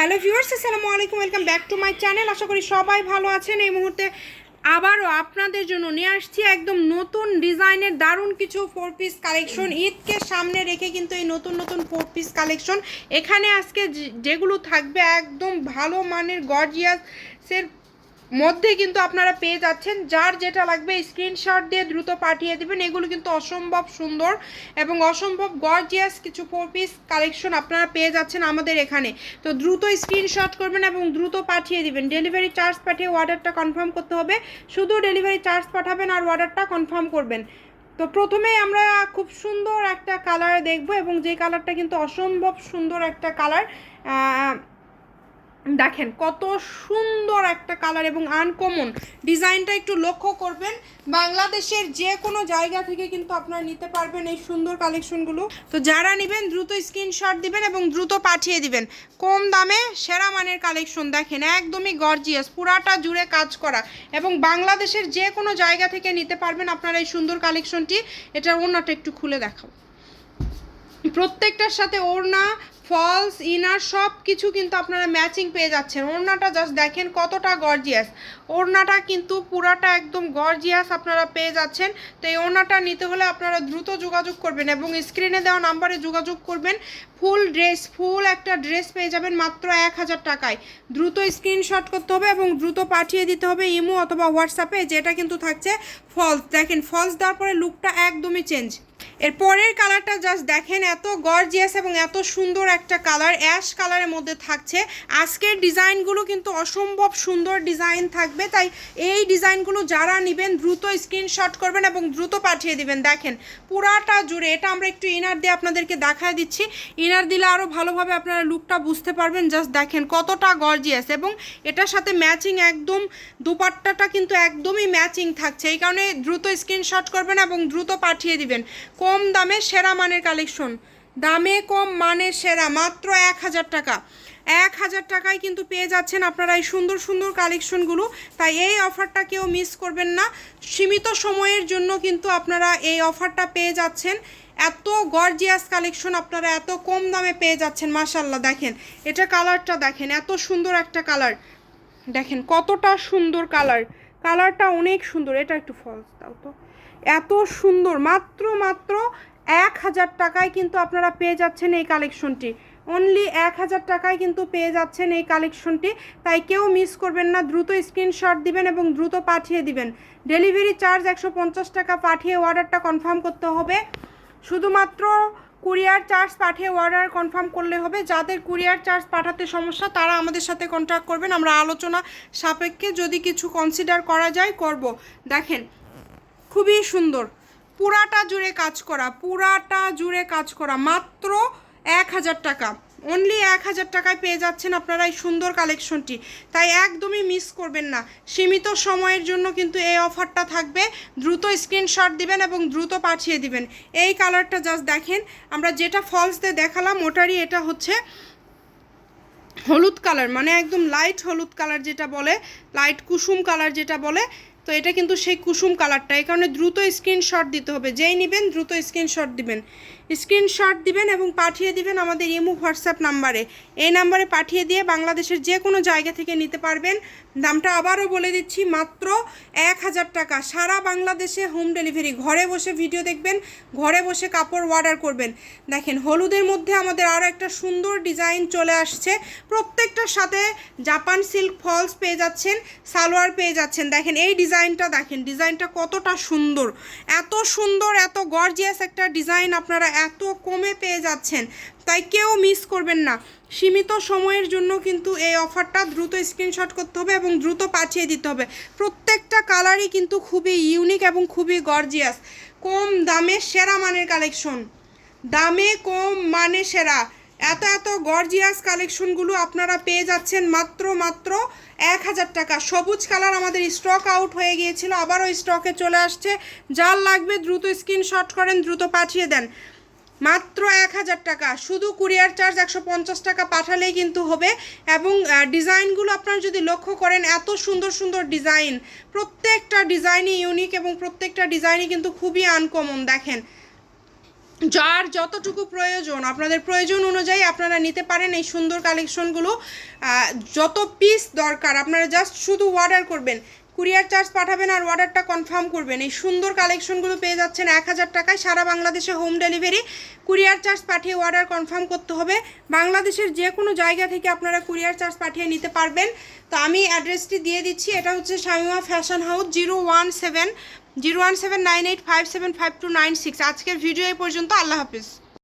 Hello viewers, আসসালামু আলাইকুম, welcome back to my channel. আশা করি সবাই ভালো আছেন। এই মুহূর্তে আবারও আপনাদের জন্য নিয়ে আসছি একদম নতুন ডিজাইনের দারুণ কিছু ফোর পিস কালেকশন ঈদকে সামনে রেখে কিন্তু এই নতুন নতুন ফোর পিস কালেকশন এখানে আজকে যেগুলো থাকবে একদম ভালো মানের গর্জিয়াসের মধ্যে কিন্তু আপনারা পেয়ে যাচ্ছেন। যার যেটা লাগবে স্ক্রিনশট দিয়ে দ্রুত পাঠিয়ে দেবেন। এগুলো কিন্তু অসম্ভব সুন্দর এবং অসম্ভব গর্জিয়াস কিছু ফোর পিস কালেকশন আপনারা পেয়ে যাচ্ছেন আমাদের এখানে। তো দ্রুত স্ক্রিনশট করবেন এবং দ্রুত পাঠিয়ে দিবেন। ডেলিভারি চার্জ পাঠিয়ে অর্ডারটা কনফার্ম করতে হবে। শুধু ডেলিভারি চার্জ পাঠাবেন আর অর্ডারটা কনফার্ম করবেন। তো প্রথমেই আমরা খুব সুন্দর একটা কালার দেখব এবং যে কালারটা কিন্তু অসম্ভব সুন্দর একটা কালার দেখেন কত সুন্দর একটা কালার এবং আনকমন ডিজাইনটা একটু লক্ষ্য করবেন, বাংলাদেশের যে কোনো জায়গা থেকে কিন্তু আপনারা নিতে পারবেন এই সুন্দর কালেকশনগুলো তো যারা নেবেন, দ্রুত স্ক্রিনশট দিবেন এবং দ্রুত পাঠিয়ে দিবেন। কম দামে সেরা মানের কালেকশন দেখেন, একদমই গর্জিয়াস পুরাটা জুড়ে কাজ করা। এবং বাংলাদেশের যে কোনো জায়গা থেকে নিতে পারবেন আপনারা এই সুন্দর কালেকশনটি এটার অন্যটা একটু খুলে দেখাও। প্রত্যেকটার সাথে ওড়না ফলস ইনার সব কিছু কিন্তু আপনারা ম্যাচিং পেয়ে যাচ্ছেন। ওড়নাটা জাস্ট দেখেন কতটা গর্জিয়াস ওড়নাটা কিন্তু পুরাটা একদম গর্জিয়াস আপনারা পেয়ে যাচ্ছেন। তো এই ওড়নাটা নিতে হলে আপনারা দ্রুত যোগাযোগ করবেন এবং স্ক্রিনে দেওয়া নাম্বারে যোগাযোগ করবেন। ফুল ড্রেস ফুল একটা ড্রেস পেয়ে যাবেন মাত্র এক হাজার টাকায়। দ্রুত স্ক্রিনশট করতে হবে এবং দ্রুত পাঠিয়ে দিতে হবে ইমো অথবা হোয়াটসঅ্যাপে, যেটা কিন্তু থাকছে ফলস দেখেন ফলস দেওয়ার পরে লুকটা একদমই চেঞ্জ এর পরের কালারটা জাস্ট দেখেন, এত গর্জিয়াস এবং এত সুন্দর একটা কালার অ্যাশ কালারের মধ্যে থাকছে। আজকের ডিজাইনগুলো কিন্তু অসম্ভব সুন্দর ডিজাইন থাকবে, তাই এই ডিজাইনগুলো যারা নেবেন দ্রুত স্ক্রিনশট করবেন এবং দ্রুত পাঠিয়ে দিবেন। দেখেন, পুরাটা জুড়ে, এটা আমরা একটু ইনার দিয়ে আপনাদেরকে দেখায় দিচ্ছি। ইনার দিলে আরও ভালোভাবে আপনারা লুকটা বুঝতে পারবেন। জাস্ট দেখেন, কতটা গর্জিয়াস এবং এটার সাথে ম্যাচিং একদম, দুপাট্টাটা কিন্তু একদমই ম্যাচিং থাকছে। এই কারণে দ্রুত স্ক্রিনশট করবেন এবং দ্রুত পাঠিয়ে দিবেন। কম দামে সেরা মানের কালেকশন। দামে কম মানের সেরা, মাত্র এক হাজার টাকা। এক হাজার টাকায় কিন্তু পেয়ে যাচ্ছেন আপনারা এই সুন্দর সুন্দর কালেকশনগুলো। তাই এই অফারটা কেউ মিস করবেন না। সীমিত সময়ের জন্য কিন্তু আপনারা এই অফারটা পেয়ে যাচ্ছেন। এত গর্জিয়াস কালেকশন আপনারা এত কম দামে পেয়ে যাচ্ছেন মাশাল্লাহ দেখেন, এটা কালারটা দেখেন, এত সুন্দর একটা কালার। দেখেন, কতটা সুন্দর কালার। কালারটা অনেক সুন্দর। এটা একটু ফলস দাও তো। এত সুন্দর, মাত্র মাত্র এক হাজার টাকায় কিন্তু আপনারা পেয়ে যাচ্ছেন এই কালেকশনটি। অনলি এক হাজার টাকায় কিন্তু পেয়ে যাচ্ছেন এই কালেকশনটি। তাই কেউ মিস করবেন না, দ্রুত স্ক্রিনশট দিবেন এবং দ্রুত পাঠিয়ে দিবেন। ডেলিভারি চার্জ একশো পঞ্চাশ টাকা, পাঠিয়ে অর্ডারটা কনফার্ম করতে হবে। শুধুমাত্র কুরিয়ার চার্জ পাঠিয়ে অর্ডার কনফার্ম করলে হবে। যাদের কুরিয়ার চার্জ পাঠাতে সমস্যা, তারা আমাদের সাথে কন্ট্যাক্ট করবেন। আমরা আলোচনা সাপেক্ষে যদি কিছু কনসিডার করা যায়, করব। দেখেন খুবই সুন্দর। পুরাটা জুড়ে কাজ করা, পুরাটা জুড়ে কাজ করা, মাত্র এক হাজার টাকা। অনলি এক হাজার টাকায় পেয়ে যাচ্ছেন আপনারা এই সুন্দর কালেকশনটি তাই একদমই মিস করবেন না। সীমিত সময়ের জন্য কিন্তু এই অফারটা থাকবে। দ্রুত স্ক্রিনশট দিবেন এবং দ্রুত পাঠিয়ে দিবেন। এই কালারটা জাস্ট দেখেন। আমরা যেটা ফলস দিয়ে দেখালাম, ওটারই এটা হচ্ছে হলুদ কালার মানে একদম লাইট হলুদ কালার যেটা বলে লাইট কুসুম কালার যেটা বলে তো এটা কিন্তু সেই কুসুম কালারটা। এই কারণে দ্রুত স্ক্রিনশট দিতে হবে। যেই নেবেন, দ্রুত স্ক্রিনশট দিবেন। স্ক্রিনশট দিবেন এবং পাঠিয়ে দিবেন আমাদের ইমো হোয়াটসঅ্যাপ নাম্বারে। এই নাম্বারে পাঠিয়ে দিয়ে বাংলাদেশের যে কোনো জায়গা থেকে নিতে পারবেন। দামটা আবারও বলে দিচ্ছি, মাত্র এক হাজার টাকা। সারা বাংলাদেশে হোম ডেলিভারি ঘরে বসে ভিডিও দেখবেন, ঘরে বসে কাপড় অর্ডার করবেন। দেখেন, হলুদের মধ্যে আমাদের আরও একটা সুন্দর ডিজাইন চলে আসছে। প্রত্যেকটার সাথে জাপান সিল্ক ফলস পেয়ে যাচ্ছেন, সালোয়ার পেয়ে যাচ্ছেন। দেখেন, এই ডিজাইনটা দেখেন, ডিজাইনটা কতটা সুন্দর। এত সুন্দর, এত গর্জিয়াস একটা ডিজাইন আপনারা এত কমে পেয়ে যাচ্ছেন। তাই কেউ মিস করবেন না। সীমিত সময়ের জন্য কিন্তু এই অফারটা দ্রুত স্ক্রিনশট করতে হবে এবং দ্রুত পাঠিয়ে দিতে হবে। প্রত্যেকটা কালারই কিন্তু খুবই ইউনিক এবং খুবই গর্জিয়াস কম দামে সেরা মানের কালেকশন দামে কম মানে সেরা। এত এত গর্জিয়াস কালেকশনগুলো আপনারা পেয়ে যাচ্ছেন মাত্র মাত্র এক হাজার টাকা। সবুজ কালার আমাদের স্টক আউট হয়ে গিয়েছিল, আবারও স্টকে চলে আসছে। যার লাগবে দ্রুত স্ক্রিনশট করেন, দ্রুত পাঠিয়ে দেন। মাত্র এক হাজার টাকা। শুধু কুরিয়ার চার্জ একশো পঞ্চাশ টাকা পাঠালেই কিন্তু হবে এবং ডিজাইনগুলো আপনারা যদি লক্ষ্য করেন, এত সুন্দর সুন্দর ডিজাইন প্রত্যেকটা ডিজাইনই ইউনিক এবং প্রত্যেকটা ডিজাইনই কিন্তু খুবই আনকমন দেখেন। যার যতটুকু প্রয়োজন, আপনাদের প্রয়োজন অনুযায়ী আপনারা নিতে পারেন এই সুন্দর কালেকশনগুলো যত পিস দরকার, আপনারা জাস্ট শুধু অর্ডার করবেন। কুরিয়ার চার্জ পাঠাবেন আর অর্ডারটা কনফার্ম করবেন। এই সুন্দর কালেকশনগুলো পেয়ে যাচ্ছেন এক হাজার টাকায় সারা বাংলাদেশে হোম ডেলিভারি। কুরিয়ার চার্জ পাঠিয়ে অর্ডার কনফার্ম করতে হবে। বাংলাদেশের যে কোনো জায়গা থেকে আপনারা কুরিয়ার চার্জ পাঠিয়ে নিতে পারবেন। তো আমি অ্যাড্রেসটি দিয়ে দিচ্ছি। এটা হচ্ছে Shamima fashion house zero one seven, zero one seven nine eight five seven five two nine six. আজকের ভিডিও এই পর্যন্ত। আল্লাহ হাফিজ।